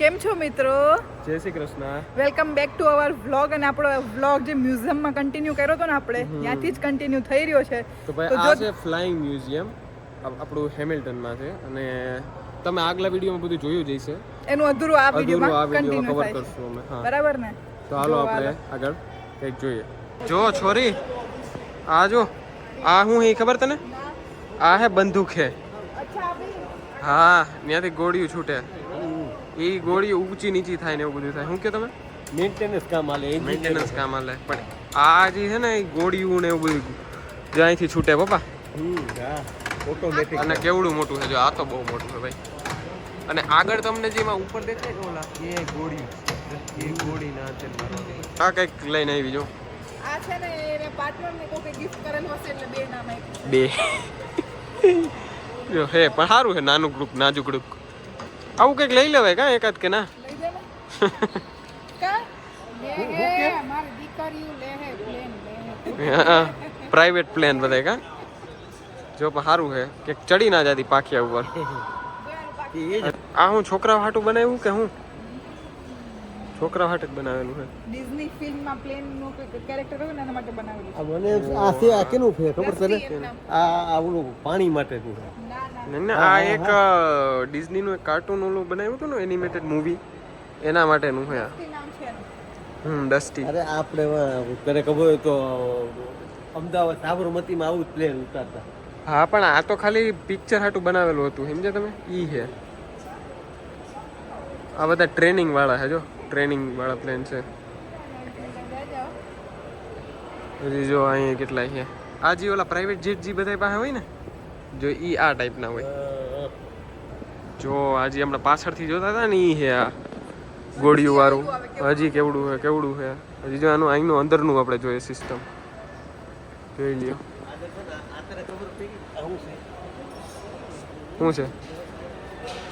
કેમ છો મિત્રો? Jai Shri Krishna. Welcome back to our vlog અને આપણો વ્લોગ જે મ્યુઝિયમમાં કન્ટિન્યુ કર્યો હતો ને આપણે ત્યાંથી જ કન્ટિન્યુ થઈ રહ્યો છે. તો ભાઈ આ છે ફ્લાઇંગ મ્યુઝિયમ આપણું હેમિલ્ટનમાં છે. અને તમે આગલા વિડીયોમાં બધું જોયું જ હશે. એનું અધૂરું આ વિડીયોમાં કન્ટિન્યુ કવર કરશું અમે હા. બરાબર ને? તો હાલો આપણે આગળ કંઈક જોઈએ. જો છોરી આ જો આ હું એ ખબર તને? આ હે બંદૂક હે. હા ત્યાંથી ગોળીઓ છૂટે. એ ગોળી ઊંચી નીચી થાય ને એવું બધું થાય. શું કે તમે? મેન્ટેનન્સ કામ આલે મેન્ટેનન્સ કામ આલે પણ આ જે છે ને એ ગોળીઓ ને એવું બધું જ્યાંથી છૂટે પપ્પા. હા. ઓટોમેટિક અને કેવડું મોટું છે? જો આ તો બહુ મોટું છે ભાઈ. અને આગળ તમને જેમાં ઉપર દેખાય ને ઓલા? એ ગોળી. એ ગોળી ના છે આ કંઈક લઈને આવી જો. આ છે ને એને પાર્ટનરને કોકે ગિફ્ટ કરેલ હશે એટલે બે નામ આપ્યું બે. જો હે પણ સારું છે નાનું ગ્રુપ નાજુક ગ્રુપ આવું કંઈક લઈ લેવાય કા એકાદ કે ના? લઈ દે ને કા? લે હે મારી દીકરીઓ લે હે પ્લેન લે હે. પ્રાઇવેટ પ્લેન બધે કા? જો પણ સારું છે કે ચડી ના જાતી પાખિયા ઉપર. આ હું છોકરા હાટું બનાવ્યું કે હું? છોકરા માટે જ બનાવેલું છે ડિઝની ફિલ્મમાં પ્લેનનું કેરેક્ટર હોય ને એના માટે બનાવેલું આ મને આ છે આ કેનું છે ખબર છે રસી આ આ ઓલું પાણી માટેનું છે. ના ના ને. ને આ એક ડિઝનીનું એક કાર્ટૂન ઓલું બનાવ્યું હતું ને એનિમેટેડ મૂવી એના માટેનું છે આ. છે હમ ડસ્ટી. અરે આપણે વા- તને ખબર હોય તો અમદાવાદ સાબરમતીમાં આવું જ પ્લેન ઉતારતા. હા પણ આ તો ખાલી પિક્ચર હાટું બનાવેલું હતું સમજ્યા તમે? ઈ છે આ બધા ટ્રેનિંગ વાળા છે જો. ટ્રેનિંગ વાળા પ્લેન છે. હજી જો અહીંયા કેટલાય છે. આ જે ઓલા પ્રાઇવેટ જેટ જે બધા પાસે હોય ને, જો ઈ આ ટાઈપના હોય. જો આજે હમણાં પાછળથી જોતા હતા ને ઈ છે આ ગોળીઓ વાળું. હજી કેવડું છે કેવડું છે. હજી જો આનું અહીંનું અંદરનું આપણે જોઈએ સિસ્ટમ જોઈ લ્યો. શું છે?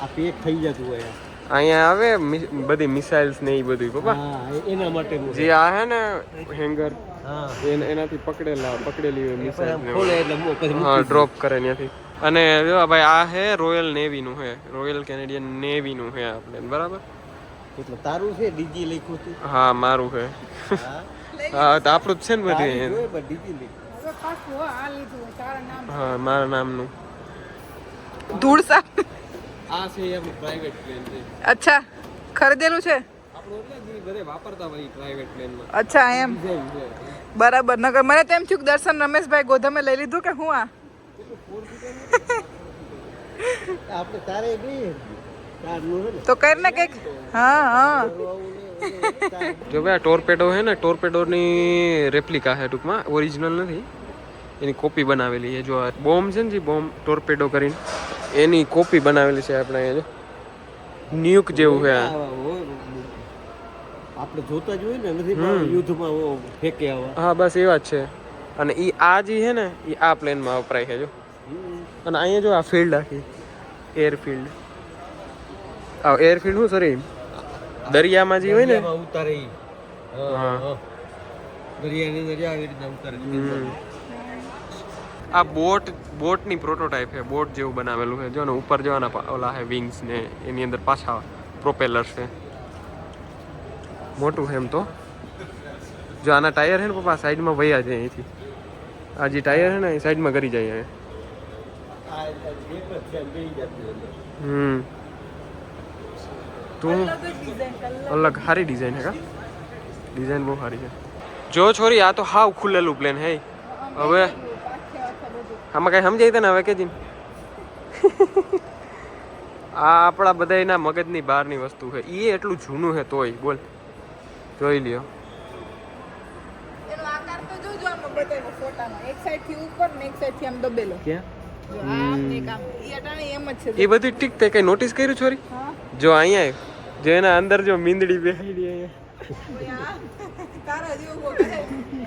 આ પેક થઈ જતું હોય. અહીંયા આવે બધી મિસાઇલ્સ ને એ બધું પપ્પા? એના માટે જે આ હે ને હેંગર એનાથી પકડેલા પકડેલી હોય મિસાઇલ હા ડ્રોપ કરે ત્યાંથી અને જો આ ભાઈ આ હે રોયલ નેવી નું હે. રોયલ કેનેડિયન નેવી નું હે આપણે બરાબર? એટલે તારું છે ડીજી લખ્યું હતું હા મારું હે. હા. તો આપણું જ છે ને બધું હો, આ લીધું હોય, તારા નામ. હા મારા નામનું. ધૂળ સાફ આ છે એમ પ્રાઇવેટ પ્લેન છે. અચ્છા ખરીદેલું છે? આપણું એટલે જે બધે વાપરતા હોય પ્રાઇવેટ પ્લેનમાં અચ્છા એમ. બરાબર નગર મને તેમ થયું કે દર્શન રમેશભાઈ ગોધમે લઈ લીધું કે હું આ? આપણે તારે તારનું છે ને. તો કંઈક. હા હા. જો ભાઈ ટોરપેડો છે ને ટોરપેડોની રેપ્લિકા છે ટૂંકમાં. ઓરિજિનલ નથી. એની કોપી બનાવેલી છે. જો આ બોમ્બ છે ને જે બોમ્બ ટોરપેડો કરીને. એની કોપી બનાવેલી છે આપણે અહીંયા ન્યુક જેવું છે. આપણે જોતા જોઈએ ને નથી યુદ્ધમાં ઓ ફેંકે આવા. હા બસ એવા જ છે. અને ઈ આ જે છે ને એ આ પ્લેનમાં વપરાય છે જો. અને અહીંયા જો આ ફિલ્ડ આખી. એરફિલ્ડ આ એરફિલ્ડ શું સોરી દરિયામાં જે હોય ને. ઉતારે હા. દરિયાની દરિયા આવી રીતે ઉતારે. આ બોટ, બોટની પ્રોટોટાઇપ છે. બોટ જેવું બનાવેલું છે. જો ને ઉપર જવાના ઓલા છે વિંગ્સ ને એની અંદર પાછા પ્રોપેલર છે. મોટું છે એમ તો. જો આના ટાયર છે ને પપ્પા, સાઈડમાં વયા છે અહીંથી. આ જે ટાયર છે ને, એ સાઈડમાં કરી જાય. હમ. તું અલગ સારી ડિઝાઇન છે કા? ડિઝાઇન બહુ સારી છે. જો છોરી, આ તો હાવ ખુલેલું પ્લેન હે. હવે આમાં કઈ સમજાય તને હવે કે જી? આ આપણા બધાયના મગજની બહારની વસ્તુ છે. એ એટલું જૂનું છે તોય. બોલ. જોઈ લ્યો. એનો આકાર તો જોજો આમાં બતાવ્યો ફોટામાં. એક સાઈડથી ઉપર ને એક સાઈડથી આમ દબેલો. ક્યાં? જો આમ ને એક આમ ઈ અટાણે એમ જ છે એ બધું ઠીક તે કઈ નોટિસ કર્યું છોરી જો અહીંયા જો એના અંદર જો મીંદડી બેહાડી અહીંયા.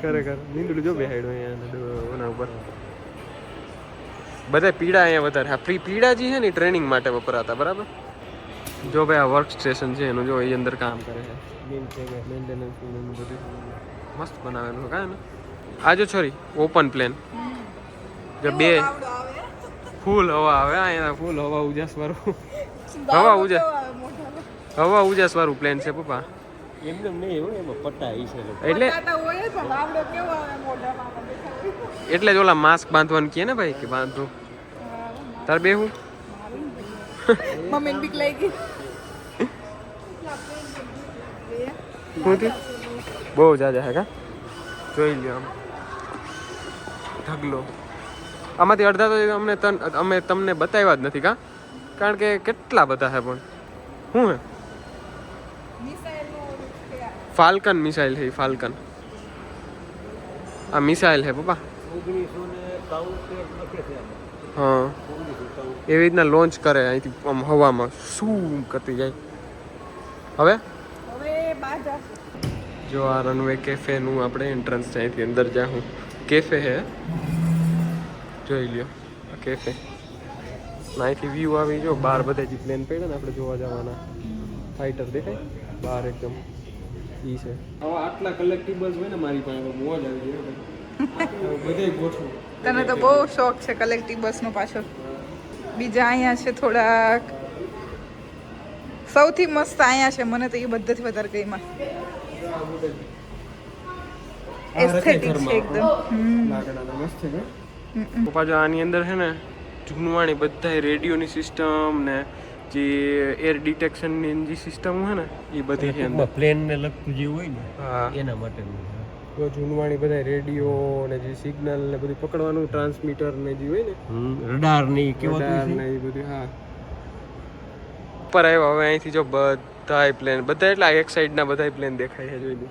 ખરેખર. મીંદડું જો બેસાડ્યું અહીંયા ઉપર. બધા પીડા અહીંયા વધારે. હા પ્રી પીડા જે છે ને ટ્રેનિંગ માટે વપરાતા બરાબર? જો ભાઈ આ વર્ક સ્ટેશન છે એનું જો એ અંદર કામ કરે છે. મેન્ટેનન્સ બધું. મસ્ત બનાવેલું છે કાંઈ ને આ જો છોરી ઓપન પ્લેન જો બે ફૂલ હવા આવે અહીંયા ફૂલ હવા ઉજાસ વાળું. હવા બાવડો ઉજા કેવો આવે મોટો? હવા ઉજાસ વાળું પ્લેન છે પપ્પા. એમને નહીં હોય એમાં પટ્ટા હશે લોકો. એટલે જ પણ આવડો કેવો આવે મોઢામાં આપણે દેખાય. એટલે જ ઓલા માસ્ક બાંધવાનું કહે ને ભાઈ કે બાંધું. તાર બે હું મમ્મીને બીક લાગી ગઈ શું થયું બહુ જાજા હે કા જોઈ લ્યો આમ ઢગલો આમાંથી અડધા તો અમને તન અમે તમને બતાવ્યા જ નથી કા? કારણ કે કેટલા બધા હે પણ. શું હે? મિસાઈલનો ઓલું છે આ. ફાલ્કન મિસાઇલ છે ફાલ્કન. આ મિસાઇલ છે પપ્પા. ઓગણીસો ને. હા. એવી રીતના લોન્ચ કરે અહીંથી આમ હવામાં. શું કરતી જાય? હવે? જો આ રનવે કેફેનું આપણે એન્ટ્રન્સ છે અહીંથી અંદર જાઉં કેફે હે? જોઈ લ્યો. આ કેફે અહીંથી વ્યૂ આવી જો બહાર બધા જે પ્લેન પડ્યા ને આપણે જોવા જવાના. ફાઇટર દેખાય? બહાર એકદમ. ઈ છે. હવે આટલા કલેક્ટિબલ્સ હોય ને મારી પાસે મોજ આવી જાય તને તો બહુ શોખ છે કલેક્ટિવ બસનો પાછળ બીજા અહીંયા છે થોડાક. સૌથી મસ્ત અહીંયા છે મને તો એ બધાથી વધારે ગઈમાં એસ્થેટિક છે એકદમ. હમ. લાકડાના મસ્ત છે. કે પપ્પા આની અંદર છે ને જૂનવાણી બધા રેડિયોની સિસ્ટમ ને જે એર ડિટેક્શનની જે સિસ્ટમ હોય ને એ બધી પ્લેન ને લગતું જે હોય ને એના માટેનું છે. જો જૂનવાણી બધા રેડિયો ને જે સિગ્નલ ને બધું પકડવાનું ટ્રાન્સમીટર ને જે હોય ને રડારની કેવા ને એ બધું હા. ઉપર આવ્યો હવે અહીંથી જો બધાય પ્લેન બધા એટલા એક સાઈડના બધાય પ્લેન દેખાય છે જોઈ લો.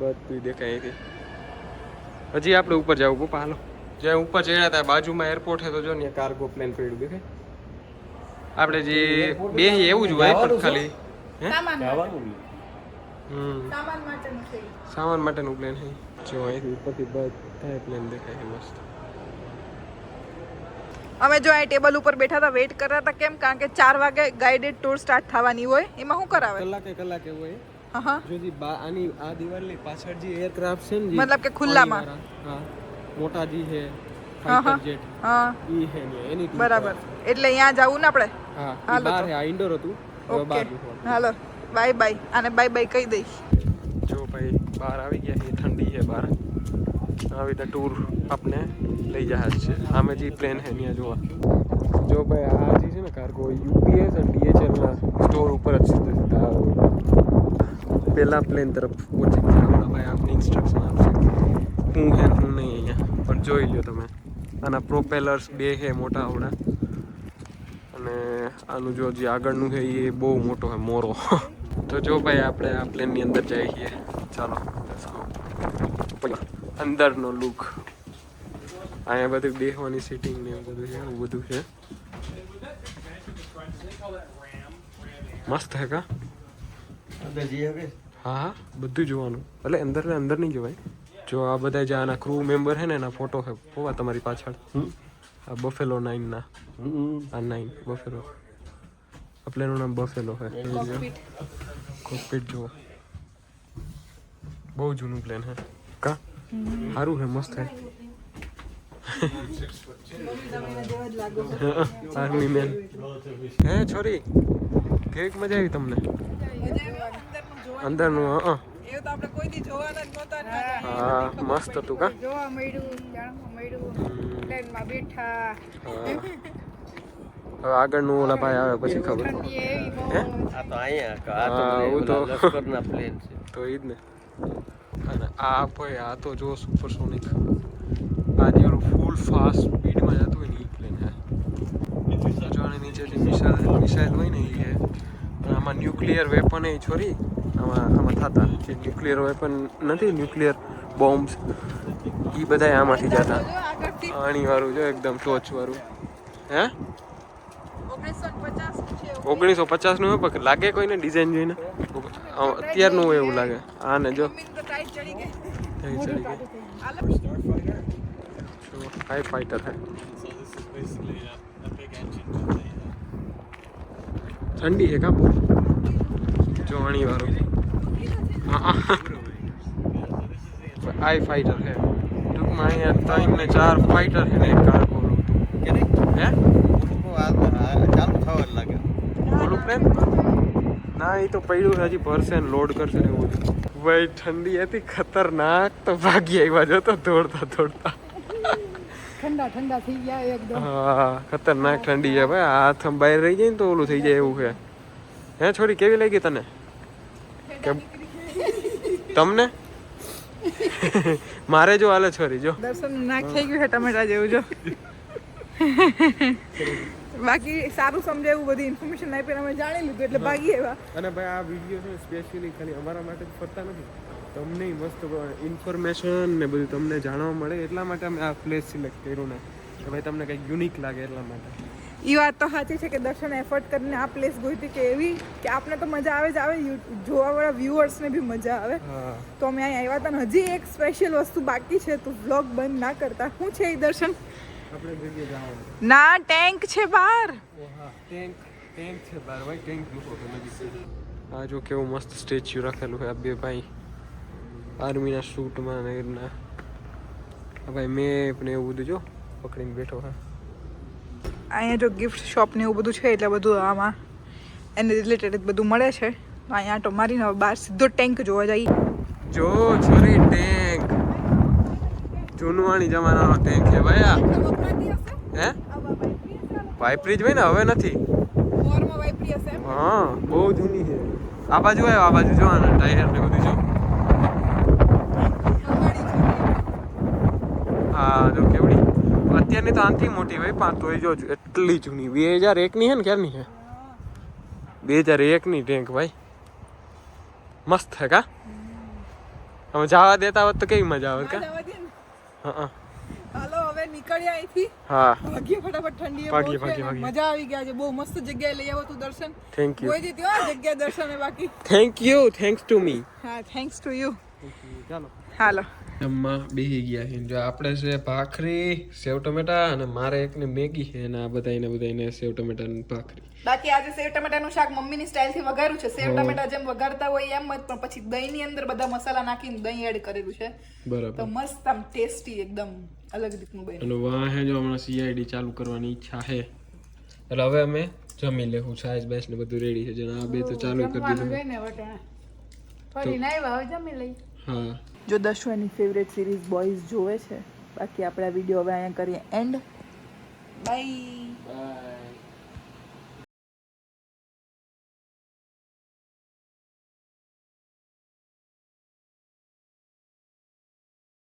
બધું દેખાય અહીંથી. હજી આપણે ઉપર જવું પપ્પા હાલો. જ્યાં ઉપર ચડ્યા હતા બાજુમાં એરપોર્ટ છે તો જો ને કાર્ગો પ્લેન પડ્યું દેખાય? આપણે જે બે એવું જ હોય પણ ખાલી હે? સામાન માટેનું છે સામાન માટેનું પ્લેન છે જો અહીંથી ઉપરથી બધા પ્લેન દેખાય છે મસ્ત. અમે જો આ ટેબલ ઉપર બેઠા હતા વેઇટ કરતા હતા કેમ? કારણ કે ચાર વાગે ગાઈડેડ ટૂર સ્ટાર્ટ થવાની હોય. એમાં શું કરાવે? કલાકે કલાકે હોય. હા હા જો જી બા આની આ દિવાલની પાછળ જે એરક્રાફ્ટ છે ને મતલબ કે ખુલ્લામાં. હા. મોટા જી છે હા, હા. ફાઇટર જેટ હા. ઈ છે ને એની બરાબર. એટલે અહીંયા જવું ને આપણે? હા. બહાર આ ઇન્ડોર હતું. ઓકે બહાર હાલો. બાય બાય આને બાય બાય કહી દઈશ. જો ભાઈ, બહાર આવી ગયા છે ઠંડી છે બહાર. આવી રીતે ટૂર આપને લઈ જહાજ છે. આમે જે પ્લેન છે, ત્યાં જોવા. જો ભાઈ, આ જે છે ને કાર્ગો યુપીએસ અને ડીએચએલ ના સ્ટોર ઉપર જ સીધા પેલા પ્લેન તરફ પહોંચી ગયા. ભાઈ, આપને ઇન્સ્ટ્રક્શન આપશે હું હે હું નહીં અહીંયા. પણ જોઈ લો તમે. આના પ્રોપેલર્સ બે છે મોટા આવડા અને આનું જો જે આગળનું છે, એ બહુ મોટો છે, મોરો. તો જો ભાઈ આપણે આ પ્લેનની અંદર જઈએ છીએ ચાલો. અંદરનો લુક અહીંયા બધું બેહવાની સીટિંગ ને એવું બધું છે એવું બધું છે મસ્ત હે કા? હા હા બધું જોવાનું એટલે અંદર ને અંદર નહીં જોવાય જો આ બધા જે આના ક્રૂ મેમ્બર છે ને એના ફોટો છે હોવા તમારી પાછળ. આ બફેલો નાઇનના હમ. આ નાઇન બફેલો આ પ્લેનનું નામ બફેલો છે કોકપીટ કોકપીટ જુઓ બહુ જૂનું પ્લેન હે કા સારું છે મસ્ત હે આર્મી મેન હે છોરી કેક મજા આવી તમને અંદરનું હા એવું તો આપણે કોઈ દી જોવાના જ નહોતા ને. હા મસ્ત હતું કા જોવા મળ્યું જાણવા મળ્યું ટ્રેનમાં બેઠા. હા. હવે આગળનું ઓલા ભાઈ આવે પછી ખબર. હે? આ તો અહીંયા આ તો લશ્કરના પ્લેન છે. તો એ જ ને. અને આ ભાઈ આ તો જો સુપરસોનિક આ જે ઓલું ફૂલ ફાસ્ટ સ્પીડમાં જતું હોય ને એ પ્લેન હે. જોવાની જે મિસાઇલ મિસાઇલ હોય ને એ હે. આમાં ન્યુક્લિયર વેપન એ છોરી આમાં આમાં થતા. જે ન્યુક્લિયર વેપન નથી ન્યુક્લિયર બોમ્બ્સ એ બધા આમાંથી જતા. જો પાણી વાળું જો એકદમ ટોચ વાળું હે ઓગણીસો પચાસ છે એવું. ઓગણીસો પચાસનું હોય પણ લાગે કોઈને ડિઝાઇન જોઈને? અત્યારનું હોય એવું લાગે. જો. ચડી ગઈ ચડી ગઈ હાલો. હાઈ ફાઈટર હે ઠંડી છે કા જોવાણી વાળું આઈ ફાઈટર છે. ટૂંકમાં અહીંયા ત્રણ ને ચાર ફાઈટર છે ને એક કાર્ગો હે? પ્લેન ના એ તો પડ્યું હજી ભરશે ને લોડ કરશે ને એવું ભાઈ ઠંડી હતી ખતરનાક તો ભાગી આવ્યા જતો દોડતા દોડતા. ઠંડા ઠંડા થઈ ગયા એકદમ. હા ખતરનાક ઠંડી છે ભાઈ હાથ બહાર રહી જાય ને તો ઓલું થઈ જાય એવું છે. હે છોરી કેવી લાગી તને? તમને? મારે જો હાલે છોરી જો. દર્શન થઈ ગયું છે ટમેટા જેવું જો. બાકી સારું સમજાયું બધી ઇન્ફોર્મેશન આપી અમે જાણી લીધું એટલે ભાગી આવ્યા. અને ભાઈ આ વીડિયો છે સ્પેશિયલી ખાલી અમારા માટે જ ફરતા નથી. તમને મસ્ત ઇન્ફોર્મેશન ને બધું તમને જાણવા મળે એટલા માટે અમે આ પ્લેસ સિલેક્ટ કર્યું ને. કે ભાઈ તમને કંઈક યુનિક લાગે એટલા માટે. એ વાત તો સાચી છે કે દર્શન એફર્ટ કરીને આ પ્લેસ ગોઈતી કે એવી કે આપને તો મજા આવે જ આવે જોવાવાળા વ્યુઅર્સને બી મજા આવે. તો અમે અહીં આવ્યા હતા હજી એક સ્પેશિયલ વસ્તુ બાકી છે તો વ્લોગ બંધ ના કરતા. શું છે એ દર્શન? ના ટેન્ક છે બહાર. ટેન્ક ટેન્ક છે બહાર. ભાઈ ટેન્ક મૂકો તો આ જો કેવું મસ્ત સ્ટેચ્યુ રાખેલું છે આ બે ભાઈ. આર્મીના શૂટમાં ને એના આ ભાઈ મેપ ને એવું બધું જો પકડીને બેઠો હા અહીંયા જો ગિફ્ટ શોપ ને એવું બધું છે એટલે બધું આમાં એને રિલેટેડ બધું મળે છે. અહીંયા આટો મારીને બહાર સીધો ટેન્ક જોવા જઈએ. જો છોરી ટેન્ક. જૂનવાણી જમાનાનો ટેન્ક છે ભાઈ આ હે? વાઇપરી જ હોય ને હવે નથી. હા બહુ જૂની છે. આ બાજુ આવ્યો આ બાજુ જોવાના ટાયર ને બધું જો. હા જો કેવડી. અત્યારની તો આનથી મોટી હોય પણ તોય જો એટલી જૂની. બે હજાર એકની છે ને ક્યારની છે? બે હજાર એકની ટેન્ક ભાઈ. મસ્ત છે કા? અમે જવા દેતા હોત તો કેવી મજા આવે કા? હા હાલો હવે નીકળ્યા અહીંથી. હા. ભાગ્ય ફટાફટ ઠંડી ભાગીએ, ભાગીએ. મજા આવી ગયા છે. બહુ મસ્ત જગ્યાએ લઈ આવો તું દર્શન. થેન્ક યુ કોઈ જગ્યા દર્શન બાકી. Thank you thanks to me હા થેન્ક્સ ટુ યુ હાલો. જમવા બેહી ગયા છે. જો આપણે છે ભાખરી સેવ ટમેટા અને મારે એકને મેગી છે અને આ બધાને બધાને સેવ ટમેટા અને ભાખરી. બાકી આજે સેવ ટમેટાનું શાક મમ્મીની સ્ટાઇલથી વઘાર્યું છે. સેવ ટમેટા જેમ વઘારતા હોય એમ જ પણ પછી દહીંની અંદર બધા મસાલા નાખીને દહીં એડ કરેલું છે. તો મસ્ત આમ ટેસ્ટી એકદમ અલગ રીતનું બન્યું. અને વાહે જો હમણાં સીઆઈડી ચાલુ કરવાની ઈચ્છા છે. એટલે હવે અમે જમી લેવું છાશ બેસ ને બધું રેડી છે. જેને આ બે તો ચાલુ કરી દીધું. હા. જો દશો એની ફેવરેટ સિરીઝ બોયઝ જોવે છે. બાકી આપણે આ વીડિયો હવે અહીંયા કરીએ એન્ડ બાય બાય